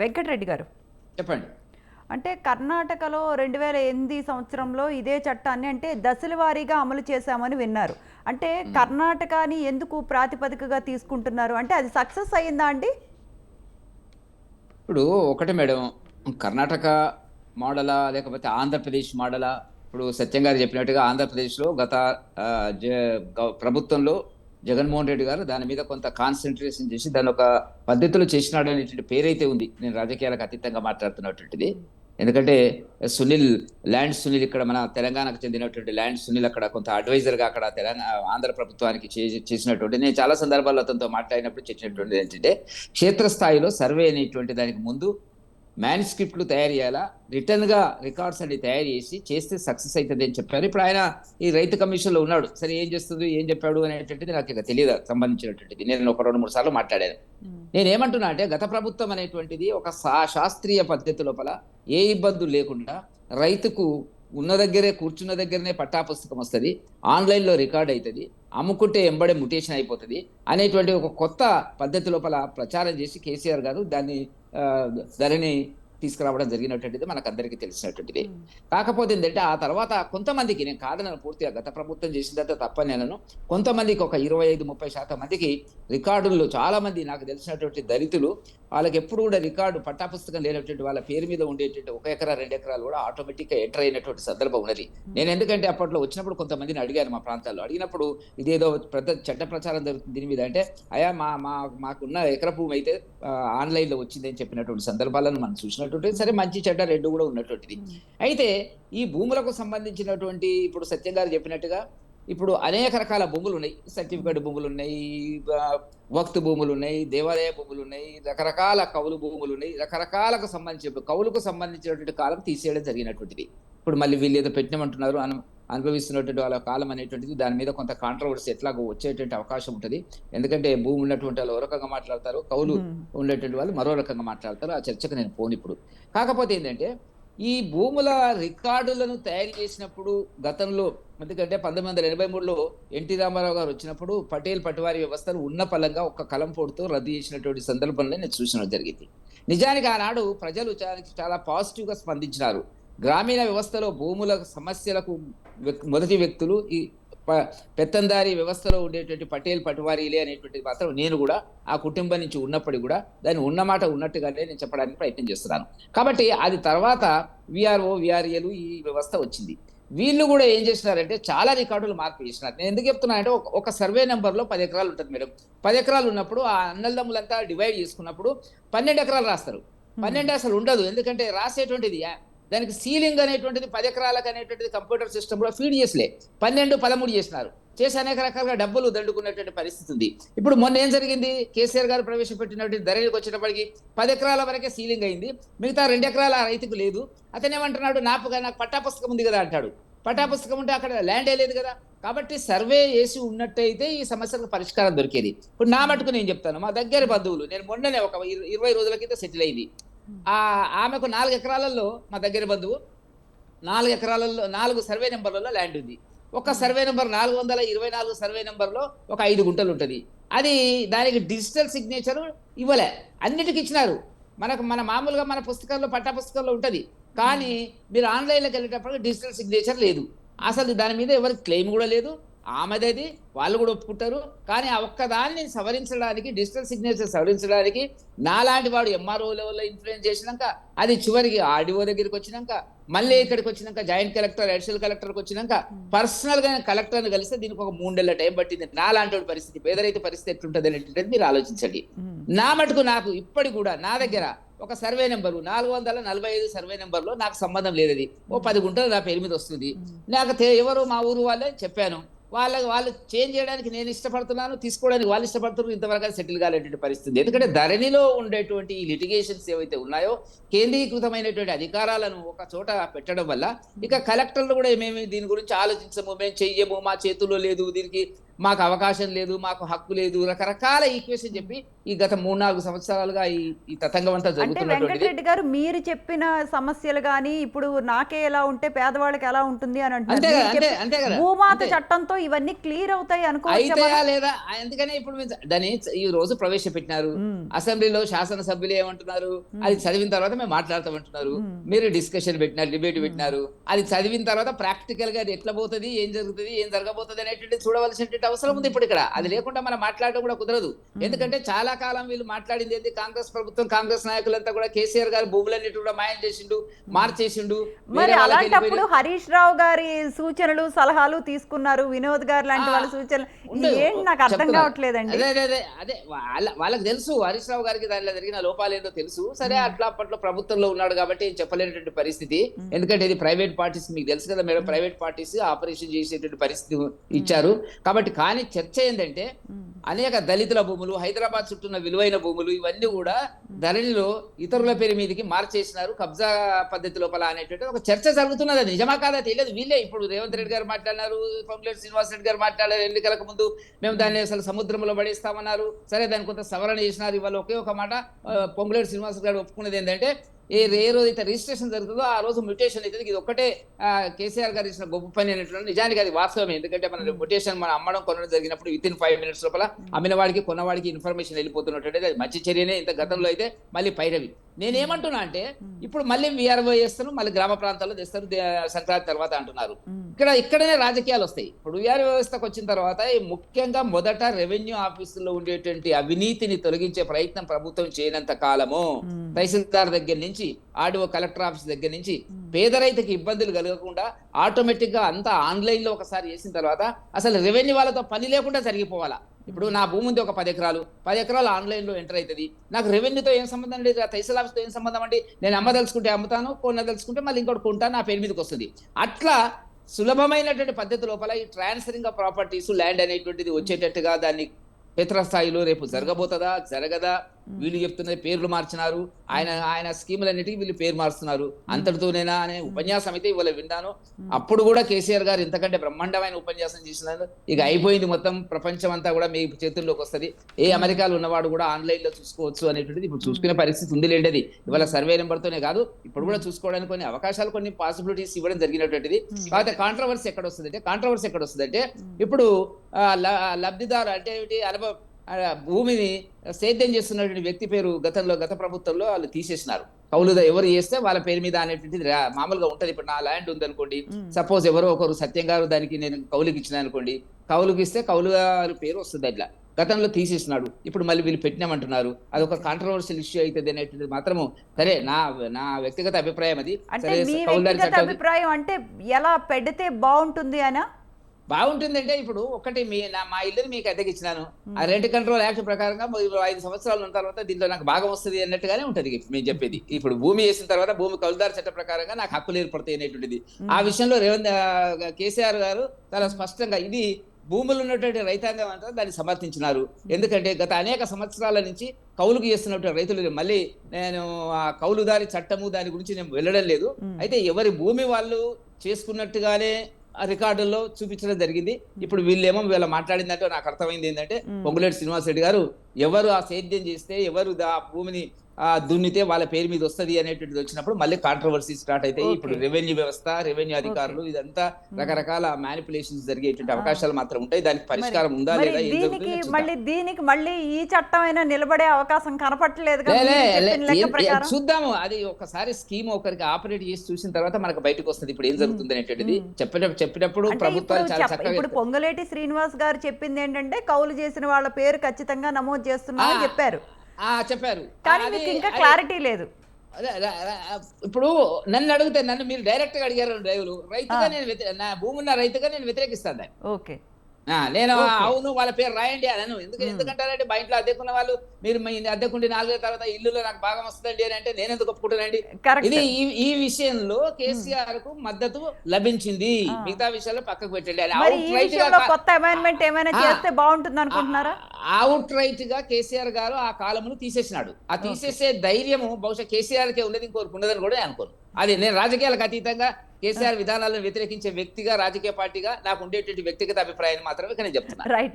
వెంకటరెడ్డి గారు. చెప్పండి. అంటే కర్ణాటకలో రెండు వేల ఎనిమిది సంవత్సరంలో ఇదే చట్టాన్ని అంటే దశల వారీగా అమలు చేశామని విన్నారు. అంటే కర్ణాటకని ఎందుకు ప్రాతిపదికగా తీసుకుంటున్నారు? అంటే అది సక్సెస్ అయ్యిందా అండి? ఇప్పుడు ఒకటి మేడం కర్ణాటక మోడలా లేకపోతే ఆంధ్రప్రదేశ్ మోడలా ఇప్పుడు సత్యం గారు చెప్పినట్టుగా ఆంధ్రప్రదేశ్లో గత ప్రభుత్వంలో జగన్మోహన్ రెడ్డి గారు దాని మీద కొంత కాన్సన్ట్రేషన్ చేసి దాని ఒక పద్ధతిలో చేసినాడు అనేటువంటి పేరైతే ఉంది. నేను రాజకీయాలకు అతీతంగా మాట్లాడుతున్నటువంటిది. ఎందుకంటే సునీల్ ల్యాండ్ సునీల్ ఇక్కడ మన తెలంగాణకు చెందినటువంటి ల్యాండ్ సునీల్ అక్కడ కొంత అడ్వైజర్గా అక్కడ తెలంగాణ ఆంధ్ర ప్రభుత్వానికి చేసినటువంటి నేను చాలా సందర్భాల్లో అతనితో మాట్లాడినప్పుడు చెప్పినటువంటిది ఏంటంటే క్షేత్రస్థాయిలో సర్వే అనేటువంటి దానికి ముందు మ్యానుస్క్రిప్ట్లు తయారు చేయాలా? రిటర్న్గా రికార్డ్స్ అన్ని తయారు చేసి చేస్తే సక్సెస్ అవుతుంది అని చెప్పారు. ఇప్పుడు ఆయన ఈ రైతు కమిషన్లో ఉన్నాడు. సరే ఏం చేస్తుంది? ఏం చెప్పాడు? అనేటువంటిది నాకు ఇక తెలియదు. సంబంధించినటువంటిది. నేను ఒక రెండు మూడు సార్లు మాట్లాడాను. నేను ఏమంటున్నా అంటే గత ప్రభుత్వం అనేటువంటిది ఒక శాస్త్రీయ పద్ధతి లోపల ఏ ఇబ్బందులు లేకుండా రైతుకు ఉన్న దగ్గరే కూర్చున్న దగ్గరనే పట్టా పుస్తకం వస్తుంది. ఆన్లైన్లో రికార్డ్ అవుతుంది అమ్ముకుంటే ఎంబడే ముటేషన్ అయిపోతుంది అనేటువంటి ఒక కొత్త పద్ధతి లోపల ప్రచారం చేసి కేసీఆర్ గారు దాన్ని ఆ, ధరని తీసుకురావడం జరిగినటువంటిది మనకు అందరికీ తెలిసినటువంటిది కాకపోతే ఏంటంటే ఆ తర్వాత కొంతమందికి నేను కాదనను పూర్తిగా గత ప్రభుత్వం చేసిందంతా తప్పని నేను కొంతమందికి ఒక ఇరవై ఐదు ముప్పై శాతం మందికి రికార్డుల్లో చాలా మంది నాకు తెలిసినటువంటి దళితులు వాళ్ళకి ఎప్పుడు కూడా రికార్డు పట్టాపుస్తకం లేనటువంటి వాళ్ళ పేరు మీద ఉండేటువంటి ఒక ఎకరా రెండు ఎకరాలు కూడా ఆటోమేటిక్గా ఎంటర్ అయినటువంటి సందర్భం ఉన్నది. నేను ఎందుకంటే అప్పట్లో వచ్చినప్పుడు కొంతమందిని అడిగాను మా ప్రాంతాల్లో. అడిగినప్పుడు ఇదేదో పెద్ద చట్ట ప్రచారం జరుగుతుంది దీని మీద అంటే అయా మా మా మాకున్న ఎకర భూమి అయితే ఆన్లైన్లో వచ్చింది అని చెప్పినటువంటి సందర్భాలను మనం చూసినటువంటి సరే మంచి చెడ్డ రెండు కూడా ఉన్నటువంటిది. అయితే ఈ భూములకు సంబంధించినటువంటి ఇప్పుడు సత్యం గారు చెప్పినట్టుగా ఇప్పుడు అనేక రకాల భూములు ఉన్నాయి సర్టిఫికేట్ భూములు ఉన్నాయి వక్తు భూములు ఉన్నాయి దేవాలయ భూములు ఉన్నాయి రకరకాల కౌలు భూములు ఉన్నాయి రకరకాలకు సంబంధించి కౌలుకు సంబంధించినటువంటి కాలం తీసేయడం జరిగినటువంటిది. ఇప్పుడు మళ్ళీ వీళ్ళు ఏదో పెట్టినామంటున్నారు అను అనుభవిస్తున్నటువంటి వాళ్ళ కాలం అనేటువంటిది దాని మీద కొంత కాంట్రవర్సీ ఎట్లాగో వచ్చేటువంటి అవకాశం ఉంటుంది. ఎందుకంటే భూమి ఉన్నటువంటి వాళ్ళు ఒక రకంగా మాట్లాడతారు కౌలు ఉండేటువంటి వాళ్ళు మరో రకంగా మాట్లాడతారు ఆ చర్చకు నేను పోను ఇప్పుడు. కాకపోతే ఏంటంటే ఈ భూముల రికార్డులను తయారు చేసినప్పుడు గతంలో ఎందుకంటే పంతొమ్మిది వందల ఎనభై మూడులో ఎన్టీ రామారావు గారు వచ్చినప్పుడు పటేల్ పటివారి వ్యవస్థను ఉన్న పలంగా ఒక కలం పోటుతో రద్దు చేసినటువంటి సందర్భంలో నేను చూసిన జరిగింది. నిజానికి ఆనాడు ప్రజలు చాలా చాలా పాజిటివ్గా స్పందించినారు. గ్రామీణ వ్యవస్థలో భూముల సమస్యలకు మొదటి వ్యక్తులు ఈ పెత్తందారి వ్యవస్థలో ఉండేటువంటి పటేల్ పటువారీలే అనేటువంటిది మాత్రం నేను కూడా ఆ కుటుంబం నుంచి ఉన్నప్పటికీ కూడా దాన్ని ఉన్నమాట ఉన్నట్టుగానే నేను చెప్పడానికి ప్రయత్నం చేస్తున్నాను. కాబట్టి అది తర్వాత విఆర్ఓ విఆర్ఏలు ఈ వ్యవస్థ వచ్చింది. వీళ్ళు కూడా ఏం చేసినారంటే చాలా రికార్డులు మార్పు చేసినారు నేను ఎందుకు చెప్తున్నా అంటే ఒక- సర్వే నెంబర్లో పది ఎకరాలు ఉంటుంది మేడం. పది ఎకరాలు ఉన్నప్పుడు ఆ అన్నదమ్ములంతా డివైడ్ చేసుకున్నప్పుడు పన్నెండు ఎకరాలు రాస్తారు. పన్నెండు అసలు ఉండదు. ఎందుకంటే రాసేటువంటిది యా- దానికి సీలింగ్ అనేటువంటిది పది ఎకరాలకు అనేటువంటిది కంప్యూటర్ సిస్టమ్ కూడా ఫీడ్ చేసలే పన్నెండు పదమూడు చేసినారు. చేసి అనేక రకాలుగా డబ్బులు దండుకున్నటువంటి పరిస్థితి ఉంది. ఇప్పుడు మొన్న ఏం జరిగింది? కేసీఆర్ గారు ప్రవేశపెట్టినటువంటి ధరలకు వచ్చినప్పటికీ పది ఎకరాల వరకే సీలింగ్ అయింది. మిగతా రెండు ఎకరాల రైతుకు లేదు. అతను ఏమంటున్నాడు? నాకు నాకు పట్టా పుస్తకం ఉంది కదా అంటాడు. పట్టా పుస్తకం ఉంటే అక్కడ ల్యాండే లేదు కదా. కాబట్టి సర్వే చేసి ఉన్నట్టయితే ఈ సమస్యలకు పరిష్కారం దొరికేది. ఇప్పుడు నా మటుకు నేను చెప్తాను. మా దగ్గర బంధువులు నేను మొన్ననే ఒక ఇరవై రోజుల కింద సెటిల్ అయింది. ఆ ఆమెకు నాలుగు ఎకరాలలో మా దగ్గర బంధువు నాలుగు ఎకరాలలో నాలుగు సర్వే నెంబర్లలో ల్యాండ్ ఉంది. ఒక సర్వే నెంబర్ నాలుగు వందల ఇరవై నాలుగు సర్వే నెంబర్లో ఒక ఐదు గుంటలు ఉంటుంది. అది దానికి డిజిటల్ సిగ్నేచరు ఇవ్వలే. అన్నిటికి ఇచ్చినారు. మనకు మన మామూలుగా మన పుస్తకాల్లో పట్టా పుస్తకాల్లో ఉంటుంది. కానీ మీరు ఆన్లైన్లోకి వెళ్ళేటప్పుడు డిజిటల్ సిగ్నేచర్ లేదు. అసలు దాని మీద ఎవరికి క్లెయిమ్ కూడా లేదు. ఆమెదది వాళ్ళు కూడా ఒప్పుకుంటారు. కానీ ఆ ఒక్కదాన్ని సవరించడానికి డిజిటల్ సిగ్నేచర్ సవరించడానికి నాలాంటి వాడు ఎంఆర్ఓ లెవెల్లో ఇన్ఫ్లుయెన్స్ చేసినాక అది చివరికి ఆర్డీఓ దగ్గరికి వచ్చినాక మళ్ళీ ఇక్కడికి వచ్చినాక జాయింట్ కలెక్టర్ అడిషనల్ కలెక్టర్కి వచ్చినాక పర్సనల్గా కలెక్టర్ని కలిస్తే దీనికి ఒక మూడేళ్ళ టైం పట్టింది. నాలాంటి వాడి పరిస్థితి పేదరైతే పరిస్థితి ఎట్లుంటుంది అనేటువంటిది మీరు ఆలోచించండి. నా మటుకు నాకు ఇప్పటి కూడా నా దగ్గర ఒక సర్వే నెంబరు నాలుగు వందల నలభై ఐదు సర్వే నెంబర్లో నాకు సంబంధం లేదు అది ఓ పది గుంటలు నా పేరు మీద వస్తుంది. నాకు ఎవరు మా ఊరు వాళ్ళే చెప్పాను. వాళ్ళ వాళ్ళు చేంజ్ చేయడానికి నేను ఇష్టపడుతున్నాను తీసుకోవడానికి వాళ్ళు ఇష్టపడుతున్నారు ఇంతవరకు సెటిల్ కాలేటువంటి పరిస్థితి. ఎందుకంటే ధరణిలో ఉండేటువంటి ఈ లిటిగేషన్స్ ఏవైతే ఉన్నాయో కేంద్రీకృతమైనటువంటి అధికారాలను ఒక చోట పెట్టడం వల్ల ఇక కలెక్టర్లు కూడా మేము దీని గురించి ఆలోచించము మేము చెయ్యము మా చేతుల్లో లేదు దీనికి మాకు అవకాశం లేదు మాకు హక్కు లేదు రకరకాల ఈక్వేషన్ చెప్పి ఈ గత మూడు నాలుగు సంవత్సరాలుగా ఈ ఈ తతంగం అంతా అంటే గారు మీరు చెప్పిన సమస్యలు కానీ ఇప్పుడు నాకే ఎలా ఉంటే పేదవాళ్ళకి ఎలా ఉంటుంది అని అంటున్నారు. కదా భూమాత. చట్టంతో ఇవన్నీ క్లియర్ అవుతాయి మనం? లేదా? అందుకనే ఇప్పుడు దాన్ని ఈ రోజు ప్రవేశపెట్టినారు. అసెంబ్లీలో శాసనసభ్యులు ఏమంటున్నారు? అది చదివిన తర్వాత మేము మాట్లాడతామంటున్నారు. మీరు డిస్కషన్ పెట్టినారు డిబేట్ పెట్టినారు. అది చదివిన తర్వాత ప్రాక్టికల్గా అది ఎట్లా పోతుంది ఏం జరుగుతుంది ఏం జరగబోతుంది అనేటువంటి చూడవలసినటువంటి అవసరం ఉంది ఇప్పుడు ఇక్కడ. అది లేకుండా మనం మాట్లాడడం కూడా కుదరదు. ఎందుకంటే చాలా కాలం వీళ్ళు మాట్లాడింది ఏంటి కాంగ్రెస్ ప్రభుత్వం కాంగ్రెస్ నాయకులంతా కూడా కేసీఆర్ గారు భూములన్నిటి కూడా మాయం చేసిండు మార్చేసిండు మరి అలాంటప్పుడు హరీష్ రావు గారి సూచనలు సలహాలు తీసుకున్నారు వినోద్ గారు లాంటి వాళ్ళ సూచనలు. ఏంటి నాకు అర్థం. కావట్లేదండి. అదే అదే అదే అదే. వాళ్ళ వాళ్ళకి తెలుసు హరీష్ రావు గారికి దానిలో జరిగిన లోపాలు ఏందో తెలుసు. సరే అట్లా అప్పట్లో ప్రభుత్వంలో ఉన్నాడు కాబట్టి చెప్పలేనటువంటి పరిస్థితి. ఎందుకంటే ఇది ప్రైవేట్ పార్టీస్ మీకు తెలుసు కదా మేడం ప్రైవేట్ పార్టీస్ ఆపరేషన్ చేసేటువంటి పరిస్థితి ఇచ్చారు. కాబట్టి కానీ చర్చ ఏంటంటే అనేక దళితుల భూములు హైదరాబాద్ చుట్టూ ఉన్న విలువైన భూములు ఇవన్నీ కూడా ధరణిలో ఇతరుల పేరు మీదకి మార్చేసినారు. కబ్జా పద్ధతి లోపల అనేటువంటి ఒక చర్చ జరుగుతున్నది. అది నిజమా కాదా తెలియదు. వీళ్ళే ఇప్పుడు రేవంత్ రెడ్డి గారు మాట్లాడినారు పొంగులేటి శ్రీనివాస్ రెడ్డి గారు మాట్లాడారు ఎన్నికలకు ముందు. మేము దాన్ని అసలు సముద్రంలో పడేస్తామన్నారు. సరే దాని కొంత సవరణ చేసినారు. ఇవాళ ఒకే ఒక మాట పొంగులేటి శ్రీనివాస్ గారు ఒప్పుకున్నది ఏంటంటే ఏ ఏ రోజు అయితే రిజిస్ట్రేషన్ జరుగుతుందో ఆ రోజు మ్యూటేషన్ అవుతుంది ఇది ఒక్కటే కేసీఆర్ గారు ఇచ్చిన గొప్ప పని అనేటువంటి నిజానికి అది వాస్తవమే. ఎందుకంటే మన మ్యూటేషన్ మనం అమ్మడం కొనడం జరిగినప్పుడు విత్ ఇన్ ఫైవ్ మినిట్స్ లోపల అమ్మిన వాడికి కొన్నవాడికి ఇన్ఫర్మేషన్ వెళ్ళిపోతున్నట్టు అది మంచి చర్యనే. ఇంత గతంలో అయితే మళ్ళీ పైరవి. నేనేమంటున్నా అంటే ఇప్పుడు మళ్ళీ విఆర్ఓ చేస్తారు మళ్ళీ గ్రామ ప్రాంతాల్లో తెస్తారు సంక్రాంతి తర్వాత అంటున్నారు. ఇక్కడ ఇక్కడనే రాజకీయాలు వస్తాయి. ఇప్పుడు విఆర్ వ్యవస్థకు వచ్చిన తర్వాత ముఖ్యంగా మొదట రెవెన్యూ ఆఫీసుల్లో ఉండేటువంటి అవినీతిని తొలగించే ప్రయత్నం ప్రభుత్వం చేయనంత కాలము. తహసీల్దార్ దగ్గర నుంచి ఆర్డీఓ కలెక్టర్ ఆఫీస్ దగ్గర నుంచి పేద రైతుకి ఇబ్బందులు కలగకుండా ఆటోమేటిక్గా అంతా ఆన్లైన్లో ఒకసారి చేసిన తర్వాత అసలు రెవెన్యూ వాళ్ళతో పని లేకుండా జరిగిపోవాలా? ఇప్పుడు నా భూమి ఉంది ఒక పది ఎకరాలు. పది ఎకరాలు ఆన్లైన్లో ఎంటర్ అవుతుంది నాకు రెవెన్యూతో ఏం సంబంధం లేదు తైసల్ ఆఫీస్తో ఏం సంబంధం అండి? నేను అమ్మదలుచుకుంటే అమ్ముతాను కొనదలుచుకుంటే మళ్ళీ ఇంకోటి కొంటాను నా పేరు మీదకి వస్తుంది. అట్లా సులభమైనటువంటి పద్ధతి లోపల ఈ ట్రాన్స్ఫరింగ్ ఆఫ్ ప్రాపర్టీస్ ల్యాండ్ అనేటువంటిది వచ్చేటట్టుగా దాన్ని క్షేత్రస్థాయిలో రేపు జరగబోతుందా? జరగదా? వీళ్ళు చెప్తున్నది పేర్లు మార్చినారు. ఆయన ఆయన స్కీములన్నిటికీ వీళ్ళు పేరు మారుస్తున్నారు అంతటితోనేనా అనే ఉపన్యాసం అయితే ఇవాళ విన్నాను. అప్పుడు కూడా కేసీఆర్ గారు ఇంతకంటే బ్రహ్మాండమైన ఉపన్యాసం చేసినారు. ఇక అయిపోయింది మొత్తం ప్రపంచం అంతా కూడా మీ చేతుల్లోకి వస్తది. ఏ అమెరికాలో ఉన్నవాడు కూడా ఆన్లైన్లో చూసుకోవచ్చు అనేటువంటిది ఇప్పుడు చూసుకునే పరిస్థితి ఉంది లేండది. ఇవాళ సర్వే నెంబర్తోనే కాదు ఇప్పుడు కూడా చూసుకోవడానికి కొన్ని అవకాశాలు కొన్ని పాసిబిలిటీస్ ఇవ్వడం జరిగినటువంటిది. కాకపోతే కాంట్రవర్సీ ఎక్కడ వస్తుంది అంటే కాంట్రవర్సీ ఎక్కడ వస్తుంది అంటే ఇప్పుడు లబ్ధిదారు అంటే అనుభవ భూమిని సేద్యం చేస్తున్నటువంటి వ్యక్తి పేరు గతంలో గత ప్రభుత్వంలో వాళ్ళు తీసేసినారు. కౌలుదా ఎవరు చేస్తే వాళ్ళ పేరు మీద అనేటువంటిది మామూలుగా ఉంటది. ఇప్పుడు నా ల్యాండ్ ఉంది అనుకోండి సపోజ్ ఎవరో ఒకరు సత్యం గారు దానికి నేను కౌలుకి ఇచ్చిన అనుకోండి కౌలుకి ఇస్తే కౌలు గారి పేరు వస్తుంది అట్లా. గతంలో తీసేసినాడు. ఇప్పుడు మళ్ళీ వీళ్ళు పెట్టినామంటున్నారు. అది ఒక కాంట్రవర్షియల్ ఇష్యూ అవుతుంది అనేటువంటిది మాత్రము. సరే నా నా వ్యక్తిగత అభిప్రాయం అది. అభిప్రాయం అంటే ఎలా పెడితే బాగుంటుంది అనా? బాగుంటుందంటే ఇప్పుడు ఒకటి మీ నా మా ఇల్లుని మీకు అద్దెకి ఇచ్చినాను ఆ రెంట్ కంట్రోల్ యాక్ట్ ప్రకారంగా ఐదు సంవత్సరాలు ఉన్న తర్వాత దీంట్లో నాకు భాగం వస్తుంది అన్నట్టుగానే ఉంటది మేము చెప్పేది. ఇప్పుడు భూమి వేసిన తర్వాత భూమి కౌలుదారు చట్ట ప్రకారంగా నాకు హక్కులు ఏర్పడతాయి అనేటువంటిది. ఆ విషయంలో రేవంత్ కేసీఆర్ గారు చాలా స్పష్టంగా ఇది భూములు ఉన్నటువంటి రైతాంగం అంతా దాన్ని సమర్థించినారు. ఎందుకంటే గత అనేక సంవత్సరాల నుంచి కౌలుకు చేస్తున్నటువంటి రైతులు మళ్ళీ నేను ఆ కౌలుదారి చట్టము దాని గురించి నేను వెళ్ళడం లేదు. అయితే ఎవరి భూమి వాళ్ళు చేసుకున్నట్టుగానే రికార్డుల్లో చూపించడం జరిగింది. ఇప్పుడు వీళ్ళేమో వీళ్ళ మాట్లాడిందంటే నాకు అర్థమైంది ఏంటంటే పొంగులేటి శ్రీనివాస్ రెడ్డి గారు ఎవరు ఆ సేద్యం చేస్తే ఎవరు ఆ భూమిని దున్నితే వాళ్ళ పేరు మీద వస్తది అనేటువంటిది వచ్చినప్పుడు మళ్ళీ కాంట్రవర్సీ స్టార్ట్ అయితే ఇప్పుడు. రెవెన్యూ వ్యవస్థ రెవెన్యూ అధికారులు ఇదంతా రకరకాల మ్యానిపులేషన్స్ జరిగేటువంటి అవకాశాలు మాత్రం ఉంటాయి. దానికి పరిష్కారం ఉందా లేదా దీనికి. మళ్ళీ దీనికి మళ్ళీ ఈ చట్టం అయినా నిలబడే అవకాశం ప్రకారం. చూద్దాము. అది ఒకసారి స్కీమ్ ఒకరికి ఆపరేట్ చేసి చూసిన తర్వాత మనకు బయటకు వస్తుంది. ఇప్పుడు ఏం జరుగుతుంది అనేటువంటిది చెప్పిన చెప్పినప్పుడు ఇప్పుడు ప్రభుత్వాలు చాలా చక్కగా ఇప్పుడు పొంగులేటి శ్రీనివాస్ గారు చెప్పింది ఏంటంటే కౌలు చేసిన వాళ్ళ పేరు ఖచ్చితంగా నమోదు చేస్తున్నా అని ఆ, చెప్పారు. చెప్పారు. కానీ మీకు ఇంకా క్లారిటీ లేదు. ఇప్పుడు నన్ను అడిగితే నన్ను మీరు డైరెక్ట్గా అడిగారు డ్రైవరు రైతుగా నేను నా భూమి ఉన్న రైతుగా నేను వ్యతిరేకిస్తాను దాన్ని. ఓకే. నేను. అవును వాళ్ళ పేరు రాయండి అనను ఎందుకు ఎందుకంటారంటే మా ఇంట్లో అద్దెకున్న వాళ్ళు మీరు మీ అద్దెకుండి నాలుగో తర్వాత ఇల్లులో నాకు భాగం వస్తుందండి అని అంటే నేను ఎందుకు ఒప్పుకుంటానండి? ఇది ఈ విషయంలో కేసీఆర్కు మద్దతు లభించింది. మిగతా విషయాల్లో పక్కకు పెట్టండి. అని కొత్త అమైన్మెంట్ ఏమైనా చేస్తే బాగుంటుంది అనుకుంటున్నారా అవుట్ రైట్గా కేసీఆర్ గారు ఆ కాలమును తీసేసినాడు. ఆ తీసేసే ధైర్యము బహుశా కేసీఆర్ కే ఉన్నది ఇంకోరికి ఉన్నదని కూడా నేను అనుకోను. అది నేను రాజకీయాలకు అతీతంగా కేసీఆర్ విధానాలను వ్యతిరేకించే వ్యక్తిగా రాజకీయ పార్టీగా నాకు ఉండేటువంటి వ్యక్తిగత అభిప్రాయాన్ని మాత్రమే ఇక్కడ నేను చెప్తున్నా. రైట్